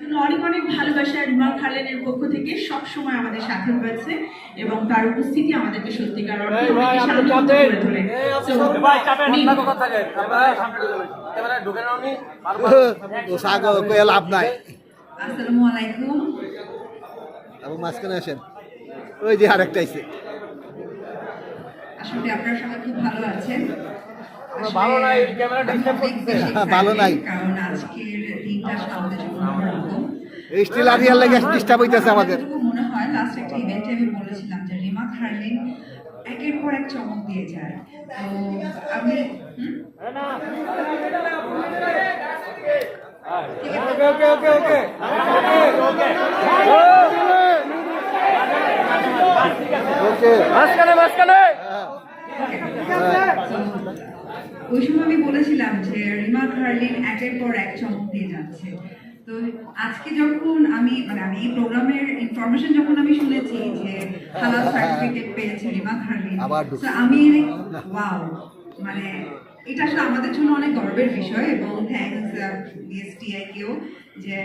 অনেক অনেক ভালোবাসা রিমাল খালেনের পক্ষ থেকে সব সময় আমাদের সাথে রয়েছে এবং তার উপস্থিতি আমাদেরকে সত্যিকার অর্থে তোলে। লাভ নাই। আসসালামু আলাইকুম। এবং মাঝখানে আসেন। ওই যে আরেকটা আইছে। আসলে আপনারা সবাই খুব ভালো আছেন। ভালো নাই, ক্যামেরা আমি করতেছে। ভালো নাই। কারণ আজকের স্টিল আরিয়ার লাগে ডিস্টার্ব হইতেছে আমাদের মনে হয় লাস্ট একটা ইভেন্টে আমি বলেছিলাম যে রিমা খার্লিন একের পর এক চমক দিয়ে যায় তো আমি ওকে, ওকে, ওকে, ওকে। ওকে মাঝখানে, মাঝখানে। ওই সময় আমি বলেছিলাম যে রিমা একের পর এক চমক দিয়ে যাচ্ছে। তো আজকে যখন আমি মানে আমি এই প্রোগ্রামের ইনফরমেশন যখন আমি শুনেছি যে হালাল সার্টিফিকেট পেয়েছে রিমা খার্লিন তো আমি ওয়াও মানে এটা আসলে আমাদের জন্য অনেক গর্বের বিষয় এবং থ্যাংকস বিএসটিআই কেও যে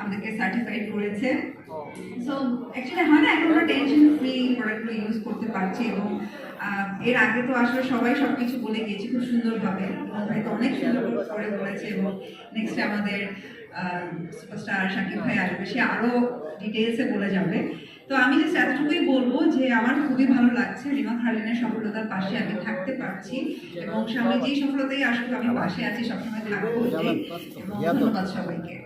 আমাদেরকে সার্টিফাইড করেছে। সো অ্যাকচুয়ালি হয় না এখন আমরা টেনশন ফ্রি প্রোডাক্টগুলো ইউজ করতে পারছি এবং এর আগে তো আসলে সবাই সব কিছু বলে গিয়েছে খুব সুন্দরভাবে। অনেক করে বলেছে এবং নেক্সট আমাদের সুপারস্টার শাকিব ভাই আসবে, সে আরও ডিটেলসে বলে যাবে। তো আমি জাস্ট এতটুকুই বলব যে আমার খুবই ভালো লাগছে রিমা খালিনের সফলতার পাশে আমি থাকতে পারছি এবং সামনে যেই সফলতাই আসুক, আমি পাশে আছি, সবসময় থাকব এবং ধন্যবাদ সবাইকে।